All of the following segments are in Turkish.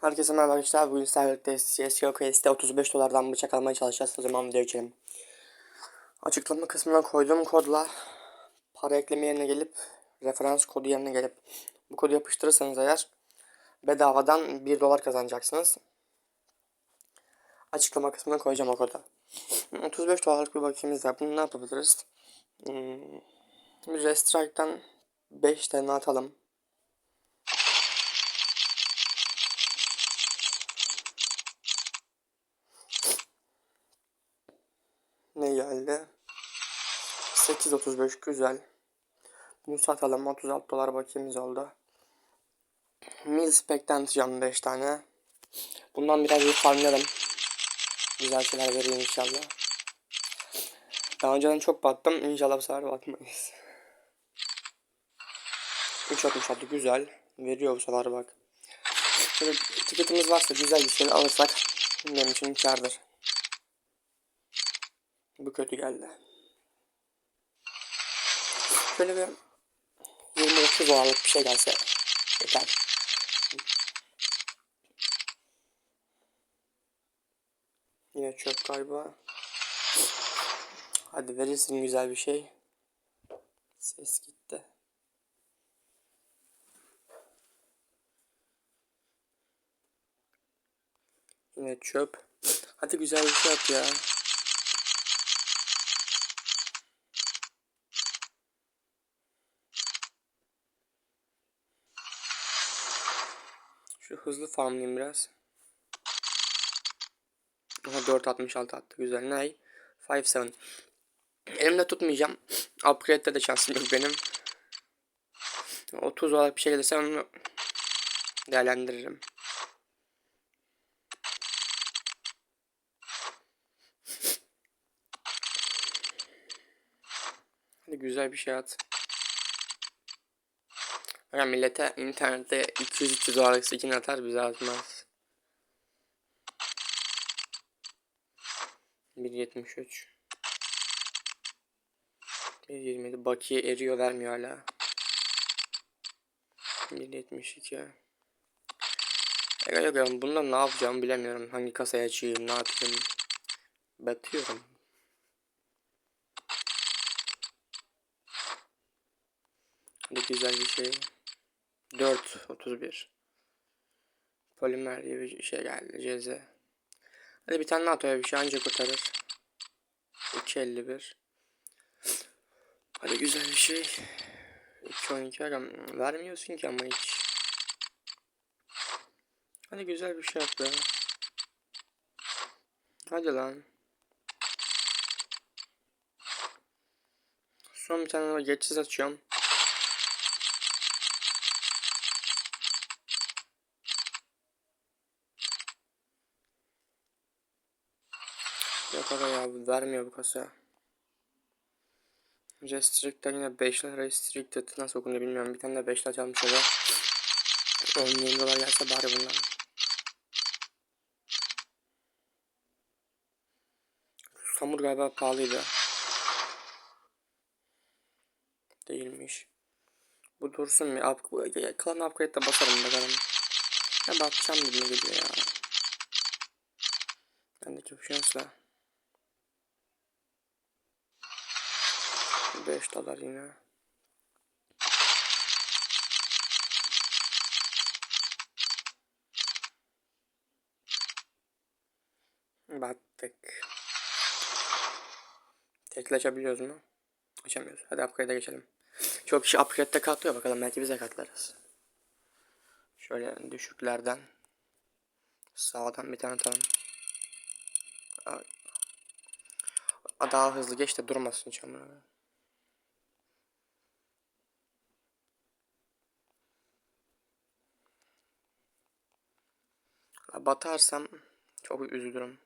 Herkese merhaba arkadaşlar. Bugün sizlerle birlikte CSGO Quest'te 35 dolardan bıçak almaya çalışacağız. O zaman video geçelim. Açıklama kısmına koyduğum kodla para ekleme yerine gelip referans kodu yerine gelip bu kodu yapıştırırsanız eğer bedavadan 1 dolar kazanacaksınız. Açıklama kısmına koyacağım o kodu. 35 dolarlık bir bakiyemiz var. Bunu ne yapabiliriz? Hmm, Restrike'dan 5 tane atalım. Ne geldi? 8.35 güzel. Bunu satalım 36 dolar bakiyemiz oldu. Mil spekten atacağım 5 tane. Bundan biraz bir farmlarım. Güzel şeyler veriyor inşallah. Daha önceden çok battım. İnşallah bu sefer batmayız. 3.66 güzel. Veriyor bu sefer bak. Şöyle tiketimiz varsa güzel bir şey alırsak benim için kârdır. Bu kötü geldi. Şöyle bir 20-30 dolarlık bir şey gelse yeter. Yine çöp galiba. Hadi verirsin güzel bir şey. Ses gitti. Yine çöp. Hadi güzel bir şey at ya. Şu hızlı farmlayayım biraz. Aha 4.66 attı güzel. Ney? 5.7 Elimde tutmayacağım. Upgrade'de de şansım yok benim. 30 olarak bir şey gelirse onu değerlendiririm. Hadi güzel bir şey at. Ya millete internette 200-300 dolarlık skin atar bize atmaz. 1.73 1.27 bakiye eriyor vermiyor hala. 1.72 Ega yok ya bundan ne yapacağımı bilemiyorum. Hangi kasayı açayım ne yapayım. Batıyorum. Hadi güzel bir şey. 4 31 Polimer diye bir şey geldi ceze. Hadi bir tane daha bir şey ancak kurtarır. 2.51 Hadi güzel bir şey. 2.12 agam vermiyorsun ki ama hiç. Hadi güzel bir şey yap be. Hadi lan. Son bir tane daha geçsiz açıyorum. Bu vermiyor bu kasa. Restricted yine 5 lira restricted nasıl okunuyor bilmiyorum. Bir tane de 5 lira çalmış ya da 10 milyon dolar gelse bari bundan. Samur galiba pahalıydı. Değilmiş. Bu dursun mu? Up, kalan upgrade'de basarım bakalım. Ya bakacağım gibi geliyor ya. Bendeki bu şansla. 5 dolar yine. Battık. Tekli açabiliyoruz mu? Açamıyoruz. Hadi upgrade'e geçelim. Çok kişi upgrade'de katlıyor bakalım belki bize katlarız. Şöyle düşüklerden sağdan bir tane atalım. Daha hızlı geç de durmasın çamur. Batarsam çok üzülürüm.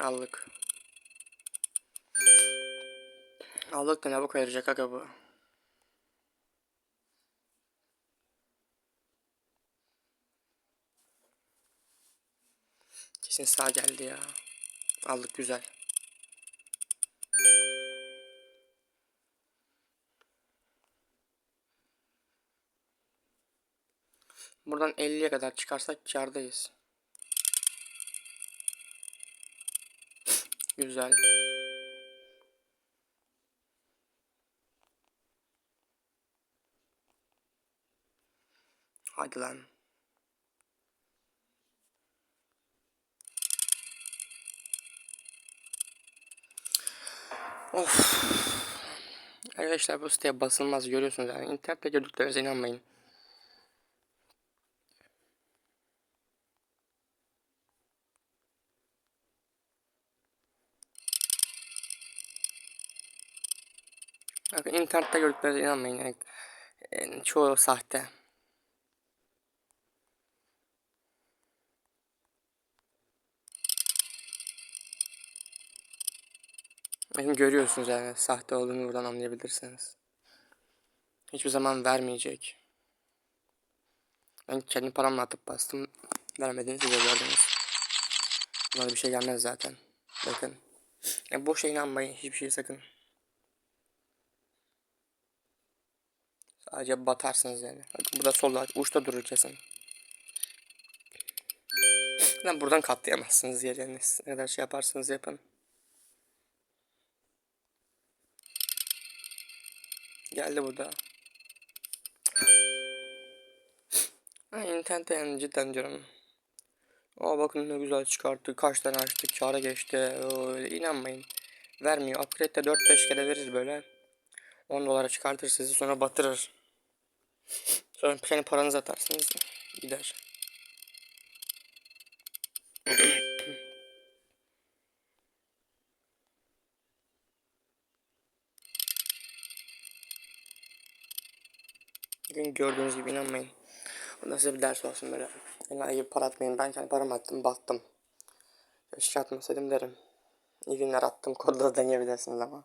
Aldık. Aldık da ne bu ayıracak aga bu. Kesin sağ geldi ya. Aldık güzel. Buradan 50'ye kadar çıkarsak kârdayız. Güzel. Hadi lan. Of. Arkadaşlar bu siteye basılmaz görüyorsunuz yani internette gördüklerinize inanmayın. Bakın internette gördüklerinize inanmayın yani. Yani çoğu sahte. Bakın görüyorsunuz yani sahte olduğunu buradan anlayabilirsiniz. Hiçbir zaman vermeyecek. Ben kendi paramla atıp bastım. Vermediğini siz de gördünüz. Buna bir şey gelmez zaten. Bakın. Yani boşa inanmayın hiçbir şey sakın. Sadece batarsınız yani. Bakın burada solda uçta durur kesin. Lan buradan katlayamazsınız yerleriniz. Ne kadar şey yaparsınız yapın. Geldi burada. Ha, internette yani cidden diyorum. Aa bakın ne güzel çıkarttı. Kaç tane açtı. Kâra geçti. Oo, inanmayın. Vermiyor. Upgrade de 4-5 kere verir böyle. 10 dolara çıkartır sizi sonra batırır. Sonra kendi paranızı atarsınız. Gider. Bugün gördüğünüz gibi inanmayın. Da size bir ders olsun böyle. Enayi gibi para atmayın. Ben kendi paramı attım battım. Keşke atmasaydım derim. İyi günler attım. Kodla deneyebilirsiniz ama.